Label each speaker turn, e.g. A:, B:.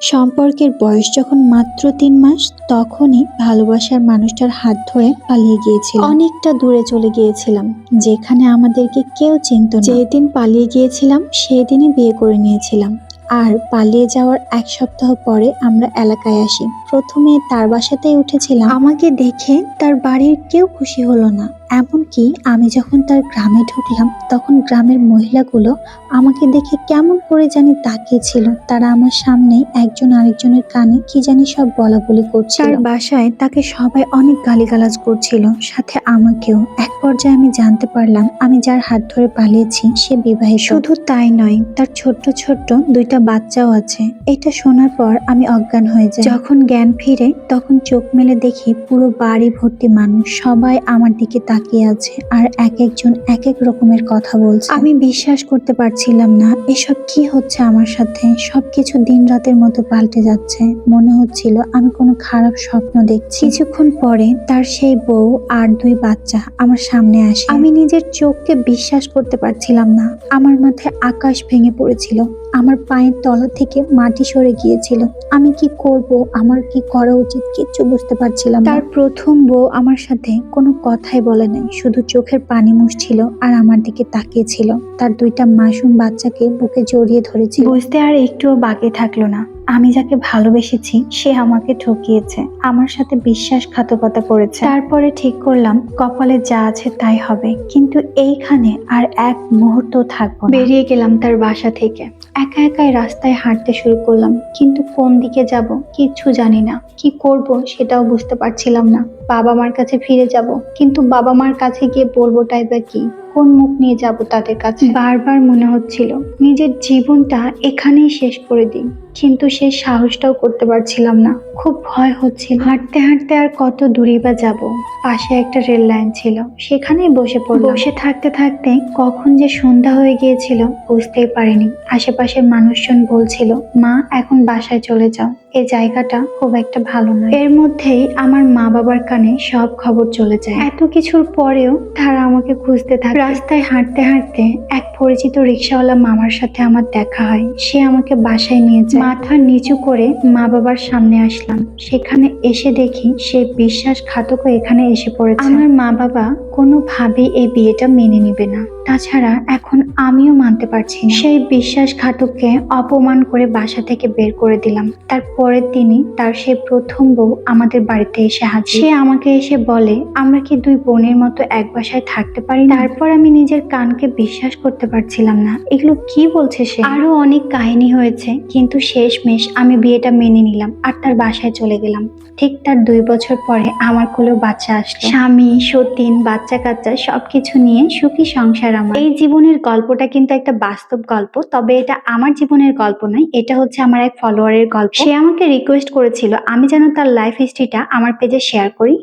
A: সম্পর্কের বয়স যখন মাত্র তিন মাস, তখনই ভালোবাসার মানুষটার হাত ধরে পালিয়ে গিয়েছিলাম। অনেকটা দূরে চলে গিয়েছিলাম, যেখানে আমাদেরকে কেউ চিনত যেদিন পালিয়ে গিয়েছিলাম, সেদিনই বিয়ে করে নিয়েছিলাম। আর পালিয়ে যাওয়ার এক সপ্তাহ পরে আমরা এলাকায় আসি। প্রথমে তার বাসাতেই উঠেছিলাম। আমাকে দেখে তার বাড়ির কেউ খুশি হলো না। এমনকি আমি যখন তার গ্রামে ঢুকলাম তখন গ্রামের মহিলাগুলো আমাকে দেখে কেমন করে জানি তাকিয়েছিল তারা আমার সামনেই একজন আরেকজনের কানে কি জানি সব বলা বলি করছিল। তার বাসায় তাকে সবাই অনেক গালিগালাজ করছিল। সাথে আমাকেও। এক পর্যায়ে আমি জানতে পারলাম আমি যার হাত ধরে পালিয়েছি সে বিবাহিত শুধু তাই নয় তার ছোট্ট ছোট্ট দুইটা বাচ্চাও আছে। এটা শোনার পর আমি অজ্ঞান হয়ে যাই। যখন জ্ঞান ফিরে তখন চোখ মেলে দেখি পুরো বাড়ি ভর্তি মানুষ। সবাই আমার দিকে তাকিয়ে আছে আর এক একজন এক এক রকমের কথা বলছে। আমি বিশ্বাস করতে পারছিলাম না এসব কি হচ্ছে আমার সাথে। সবকিছু দিন রাতের মতো পাল্টে যাচ্ছে। মনে হচ্ছিল আমি কোনো খারাপ স্বপ্ন দেখছি। কিছুক্ষণ পরে তার সেই বউ আর দুই বাচ্চা আমার সামনে আসে। আমি নিজের চোখকে বিশ্বাস করতে পারছিলাম না। আমার মাথায় আকাশ ভেঙে পড়েছিল। আমার পায়ের তলা থেকে মাটি সরে গিয়েছিল। আমি কি করব? আমার কি করা উচিত? কিচ্ছু বুঝতে পারছিলাম তার প্রথম বউ আমার সাথে কোনো কথাই বলে নাই। শুধু চোখের পানি মুছছিল আর আমার দিকে তাকিয়েছিল। তার দুইটা মাসুম বাচ্চাকে বুকে জড়িয়ে ধরেছিল। বুঝতে আর একটুও বাকি থাকল না। আমি যাকে ভালোবেসেছি সে আমাকে ঠকিয়েছে। আমার সাথে বিশ্বাসঘাতকতা করেছে। তারপরে ঠিক করলাম কপালে যা আছে তাই হবে। কিন্তু এইখানে আর এক মুহূর্ত থাকব বেরিয়ে গেলাম তার বাসা থেকে। একা একাই রাস্তায় হাঁটতে শুরু করলাম, কিন্তু কোন দিকে যাব কিচ্ছু জানি না। কি করব সেটাও বুঝতে পারছিলাম না। বাবা মার কাছে ফিরে যাব, কিন্তু বাবা মার কাছে গিয়ে বলবোটাই বা কি? কোন মুখ নিয়ে যাব তাদের কাছে? বারবার মনে হচ্ছিল, নিজের জীবনটা এখানেই শেষ করে দিই, কিন্তু সেই সাহসটাও করতে পারছিলাম না। খুব ভয় হচ্ছিল। হাঁটতে হাঁটতে আর কত দূরে বা যাব? পাশে একটা রেল লাইন ছিল। সেখানেই বসে পড়লাম। বসে থাকতে থাকতে কখন যে সন্ধ্যা হয়ে গিয়েছিল বুঝতেই পারিনি। আশেপাশের মানুষজন বলছিল, মা, এখন বাসায় চলে যাও। এই জায়গাটা খুব একটা ভালো নয়। এর মধ্যেই আমার মা বাবার কানে সব খবর চলে যায়। এত কিছুর পরেও তারা আমাকে খুঁজতে থাকে। রাস্তায় হাঁটতে হাঁটতে এক পরিচিত রিক্সাওয়ালা মামার সাথে আমার দেখা হয়। সে আমাকে বাসায় নিয়ে যায়। মাথা নিচু করে মা বাবার সামনে আসলাম সেখানে এসে দেখি সে বিশ্বাসঘাতকও এখানে এসে পড়েছে। আমার মা বাবা কোনোভাবেই এই বিয়েটা মেনে নিবে না। তাছাড়া এখন আমিও মানতে পারছি সেই বিশ্বাসঘাতককে অপমান করে বাসা থেকে বের করে দিলাম। তার পরের দিনই তার সেই প্রথম বউ আমাদের বাড়িতে এসে হাজির। সে আমাকে এসে বলে, আমরা কি দুই বোনের মতো এক বাসায় থাকতে পারি তারপর আমি নিজের কানকে বিশ্বাস করতে পারছিলাম না। এগুলো কি বলছে সে? আরও অনেক কাহিনী হয়েছে, কিন্তু শেষমেশ আমি বিয়েটা মেনে নিলাম। আর তার বাসায় চলে গেলাম। ঠিক তার দুই বছর পরে আমার কোলেও বাচ্চা আসলো। স্বামী, সতীন, বাচ্চা কাচ্চা সবকিছু নিয়ে সুখী সংসার আমার। এই জীবনের গল্পটা কিন্তু একটা বাস্তব গল্প, তবে এটা আমার জীবনের গল্প নয়, এটা হচ্ছে আমার এক ফলোয়ারের গল্প। সে আমাকে রিকোয়েস্ট করেছিল, আমি যেন তার লাইফ হিস্ট্রিটা আমার পেজে শেয়ার করি।